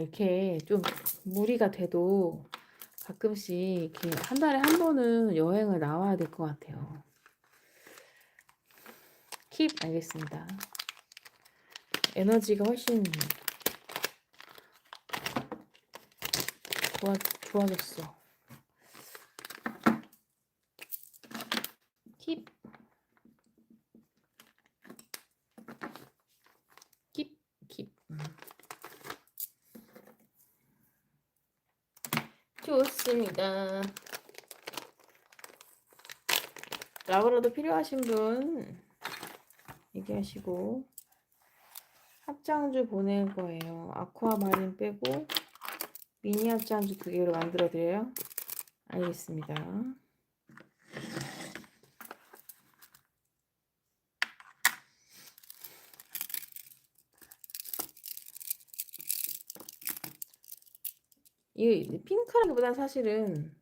이렇게 좀 무리가 돼도 가끔씩 이렇게 한 달에 한 번은 여행을 나와야 될 것 같아요. 킵 알겠습니다. 에너지가 훨씬 좋아, 좋아졌어. 킵. 킵, 킵. 좋습니다. 라브라도 필요하신 분 얘기하시고 합장주 보낼 거예요. 아쿠아마린 빼고 미니 합장주 두 개로 만들어 드려요. 알겠습니다. 이 핑크라기보다 사실은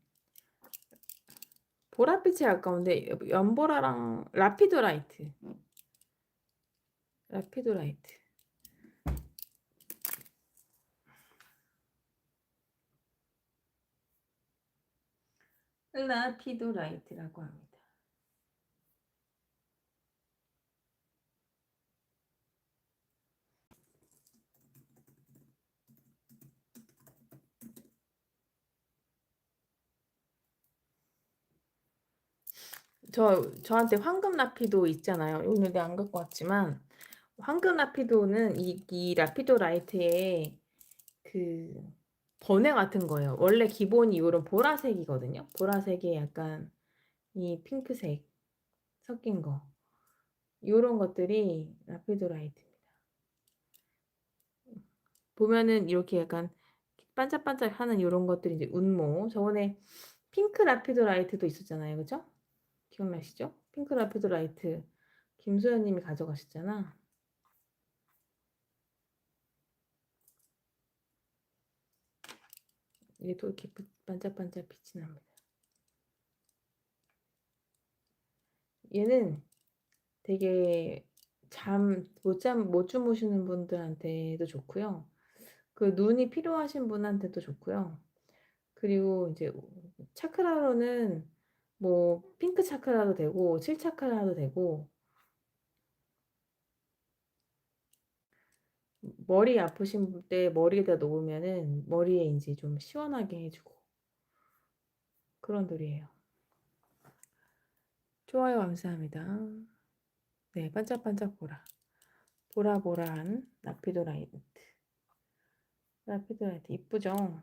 보랏빛에 가까운데 연보라랑 라피도라이트 라피도라이트 라피도라이트라고 합니다. 저 저한테 황금 라피도 있잖아요. 오늘 내가 안 갖고 왔지만 황금 라피도는 이, 이 라피도 라이트의 그 번외 같은 거예요. 원래 기본이 이런 보라색이거든요. 보라색에 약간 이 핑크색 섞인 거. 이런 것들이 라피도 라이트입니다. 보면은 이렇게 약간 반짝반짝 하는 이런 것들이 이제 운모. 저번에 핑크 라피도 라이트도 있었잖아요. 그죠? 기억나시죠? 핑크 라피드 라이트 김소연 님이 가져가셨잖아. 이게 또 이렇게 반짝반짝 빛이 납니다. 얘는 되게 잠, 못 잠, 못 주무시는 분들한테도 좋고요. 그 눈이 필요하신 분한테도 좋고요. 그리고 이제 차크라로는 뭐 핑크 차크라도 되고 7 차크라도 되고 머리 아프신 때 머리에다 놓으면은 머리에 인제 좀 시원하게 해 주고 그런 돌이에요. 좋아요 감사합니다. 네 반짝반짝 보라. 보라보라한 라피도라이트. 라피도라이트 이쁘죠?